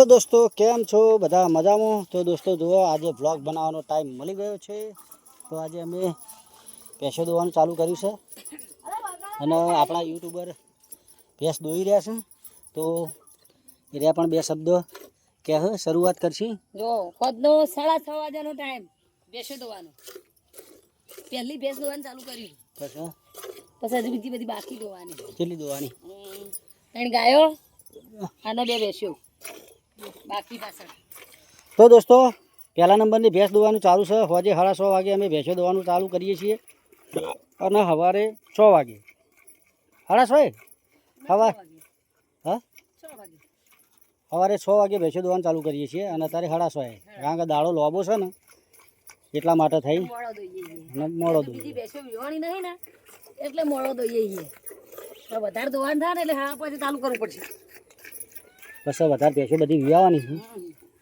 તો દોસ્તો કેમ છો? બધા મજામાં? તો દોસ્તો જુઓ આજે બ્લોગ બનાવવાનો ટાઈમ મળી ગયો છે. તો આજે અમે ભેંસો દોવાનું ચાલુ કર્યું છે. અને આપણા યુટ્યુબર ભેંસ દોઈ રહ્યા છે. તો એ રહ્યા પણ બે શબ્દો કહે શરૂઆત કરશી. જો ખોદનો સાડા છ વાગ્યાનો ટાઈમ ભેંસો દોવાનો. પહેલી ભેંસ દોવાનું ચાલુ કર્યું પછી? પછી હજુ બીજી બધી બાકી દોવાની. કેટલી દોવાની? ત્રણ ગાયો અને બે ભેંસો. બાકી પાછળ તો દોસ્તો પહેલા નંબરની ભેંસ દોવાનું ચાલુ છે. હોજે સાડા છ વાગે અમે ભેંસો દોવાનું ચાલુ કરીએ છીએ. અને સવારે છ વાગે. સાડા છ સવાર હા? સવારે છ વાગે ભેંસો દોવાનું ચાલુ કરીએ છીએ અને અત્યારે સાડા છ કારણ કે દાડો લોબો છે ને એટલા માટે થઈ. મોડો દોઈએ ભેંસો વિવાણી નહીં ને એટલે મોડો દોઈએ વધારે દોવાનું થાય ને એટલે હા પછી ચાલુ કરવું પડશે. પછી વધારે ભેંસો બધી વિયાવાની છે.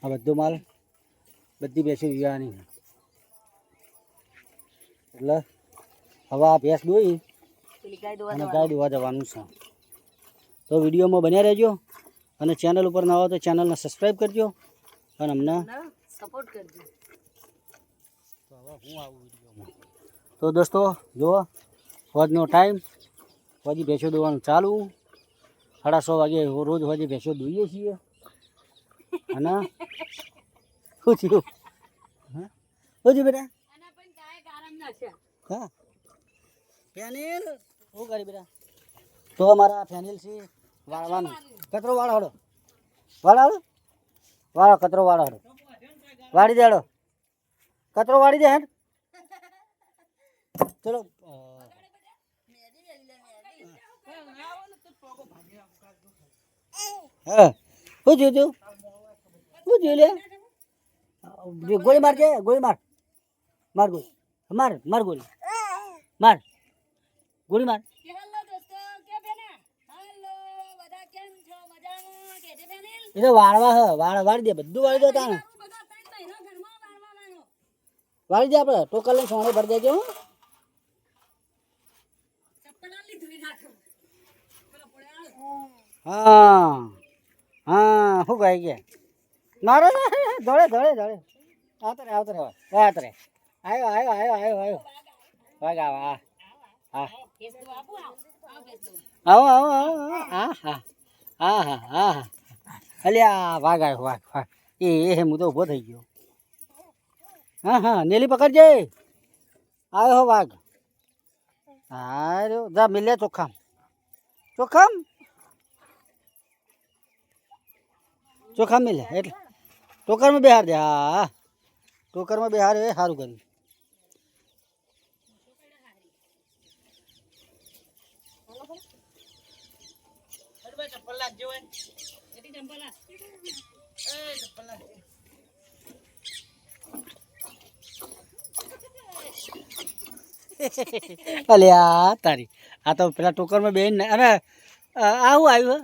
આ બધો માલ બધી ભેંસો વિયાવાની છે. એટલે હવે આ ભેંસ દોઈ અને ગાય દોવા જવાનું છે. તો વિડીયોમાં બન્યા રહેજો અને ચેનલ ઉપર ના આવો તો ચેનલને સબસ્ક્રાઈબ કરજો અને અમને સપોર્ટ કરજો. તો હવે હું આવું વિડીયોમાં? તો દોસ્તો જુઓ ફોજનો ટાઈમ ફોજી ભેંસો દોવાનું ચાલુ. સાડા સો વાગે રોજ ફોજી ભેંસો દોઈએ છીએ. અને? શું થયું? શું થયું બેટા. હા. ફેનિલ. શું કરી બેટા. તો અમારા ફેનિલ છે વાળવાનું. કચરો વાળો વાળાડો વાળો કચરો વાળો હડો વાળી દે હડો કચરો વાળી દે હે ચલો હા. શું જોયું તું? શું જોયું લે? ગોળી મારજે ગોળી માર. માર ગોળી. માર માર ગોળી. માર. ગોળી માર. એ તો વાળવા હ વાળ વાળી દે બધું વાળી દે વાળવાનો. વાળી દે આપણે ટોકલ લઈને સોણે ભરી દેજો હો. હા. હા, શું કહે કે? મારો ધોળે ધોળે ધોળે. આવતરે આવતરે આવતરે આવ્યો આવ્યો આવ્યો આવ્યો આવ્યો વાગ આવ, હા. હા. આવ આવ, આવો. હા હા. હા હા હા અલ્યા વાઘ આવ્યો વાઘ વાઘ એ એ હું તો ઊભો થઈ ગયો. હા હા, નેલી પકડજે. આવ્યો હો વાઘ હા જા, મિલ્યા ચોખામ. ચોખામ? ચોખામ મિલે, એટલે. ટોકરમાં બેહાર દે, હા ટોકરમાં બેહાર એ સારું કર્યું. અલ્યા તારી. આ તો પેલા ટોકરમાં બેન અરે આવું આવ્યું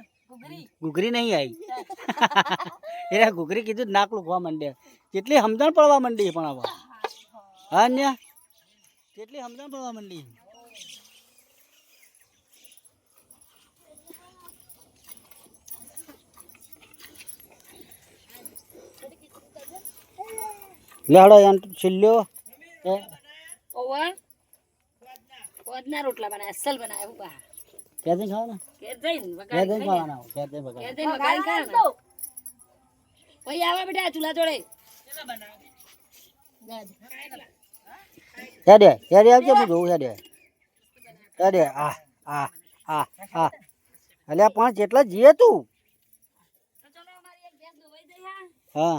ઘૂઘરી નહીં આવી એને ઘૂઘરી કીધું નાક લુખવા માંડે. કેટલી સમજણ પડવા માંડી પણ હવે હા ને કેટલી સમજણ પડવા માંડી? લેડો એમ છેલ્લો. એ ઓવા. રોટલા બનાવ્યા અસલ બનાવ્યા ઊભા. ક્યાંથી ખાવાના? ક્યાંથી વગાડી ખાવાના ઘેર વગાડવાના? જઈને વગાડી ખાય ને પછી આવે બેટા ચૂલા જોડે. હેડે હેડે આવજો હું જોઉં હેડે. હેડે આ આ આ આ. અલ્યા પણ જેટલા જીએ તું. તો ચલો અમારી એક ભેંસ દોવાઈ જઈ હા.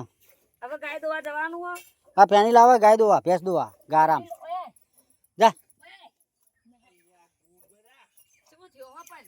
હવે ગાય દોવા જવાનું હા. આ પેની લાવે ગાય દોવા ભેંસ દોવા ગારામ ઓએ જા શું થયો હો પણ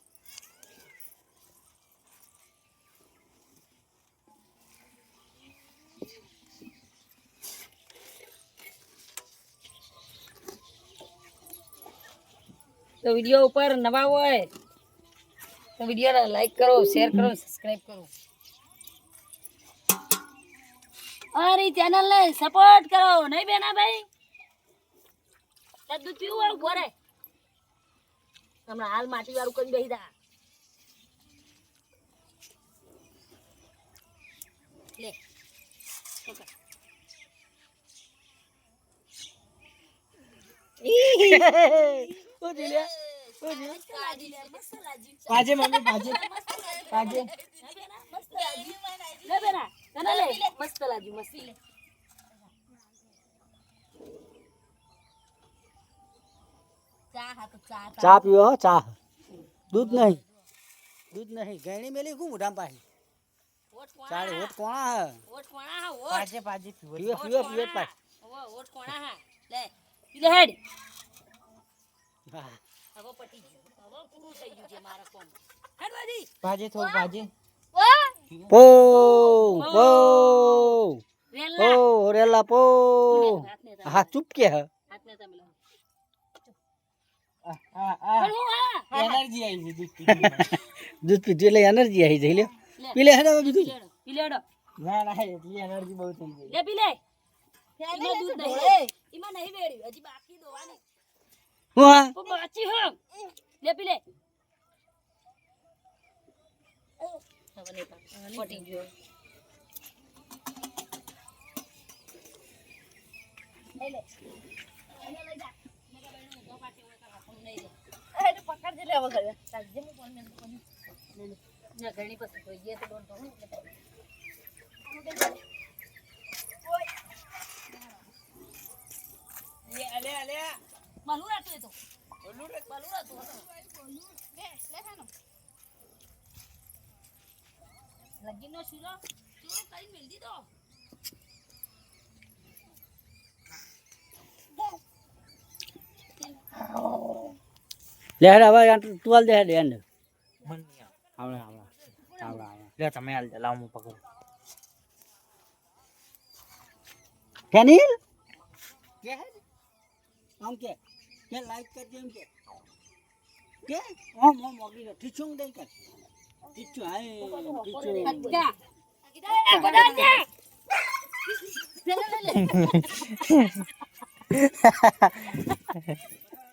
તો વીડિયો ઉપર નવા હોય તો વિડીયોને લાઈક કરો શેર કરો સબસ્ક્રાઈબ કરો. અમારી ચેનલને સપોર્ટ કરો નહીં બેના ભાઈ? દૂધ પીવું વાળું ઘરે હમણાં હાલ માટી વાળું કરી બેસી દા લે. પાજે મમ્મી પાજે પાજે લે બેના તને લે. મસ્ત લાજી મસ્ત. લે. ચા હા તો ચા ચા પીવો હો ચા. દૂધ નહીં. દૂધ નહીં. ગયણી મેલી શું મોઢામાં પાહી ચાલે કોણા. હોત કોણા હે. ઓટ કોણા હે ઓટ. પાજે પાજે પીવો પીવો પીવો પીવે જ ઓટ કોણા હે. લે. પીલે હેડ. હવે પટી ગયું. હવે પૂરું થઈ ગયું છે મારા કોમ. હેડ વાજી થોડું પાજે પો પો પો રેલા પો. હા ચૂપ કે હે. હાથને તા મિલાવ આ આ આ. પણ હું હા એનર્જી આવી છે દૂધ પીધું એટલે એનર્જી આવી જાય લે. પીલે હેડે બીજું પીલે પીલે હેડો ના ના એટલી એનર્જી બહુ થઈ ગઈ. લે દૂધ નહીં. એમાં નહીં વેડ્યું. હજી બાકી દોવાની. હું બાકી હો લે નહીં પાક. પટી ગયો લે. લઈ જા. લે લે. ના, ઘણી પછી તો તો હોય એટલે લે અલે અલે માલું રાતું એ તો મેલ દીધો લે હેડે હવે તું હાલ દે હેડ એન્ડ મન નહીં આવે આવડે આવડે. આવડે આવડે. લે તમે હાલ દે લાવ હું પકડું. કેનિલ કે આમ કે કે લાઈક કરજે એમ કે. કે? ઓમ ઓમ ઓગી રે ઠીચું દે કર ઠીચું હાય ઠીચું. અટકા લે લે લે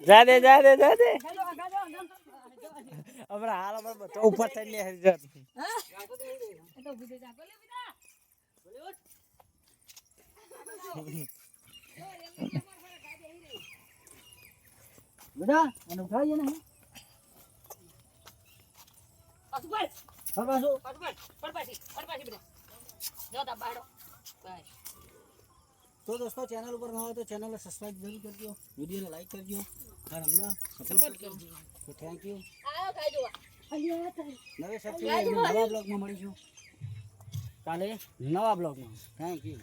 જા દે જા દે જા દે હમણાં હાલ અમારે બધો ઉપર થઈ લે હરી જાત. એ તો બીજે જા. બોલે બીજા બધા અને ઉઠાવીએ ને. બધા જો તા બાડો બસ તો દોસ્તો ચેનલ ઉપર ન હોય તો ચેનલને સબસ્ક્રાઇબ જરૂર કરજો વિડીયોને લાઈક કરજો અને અમને સપોર્ટ કરજો. તો થેન્ક યુ આયો ખાઈ જોવા નવે સબસ્ક્રાઇબ નવા બ્લોગમાં મળીશું. કાલે નવા બ્લોગમાં થેન્ક યુ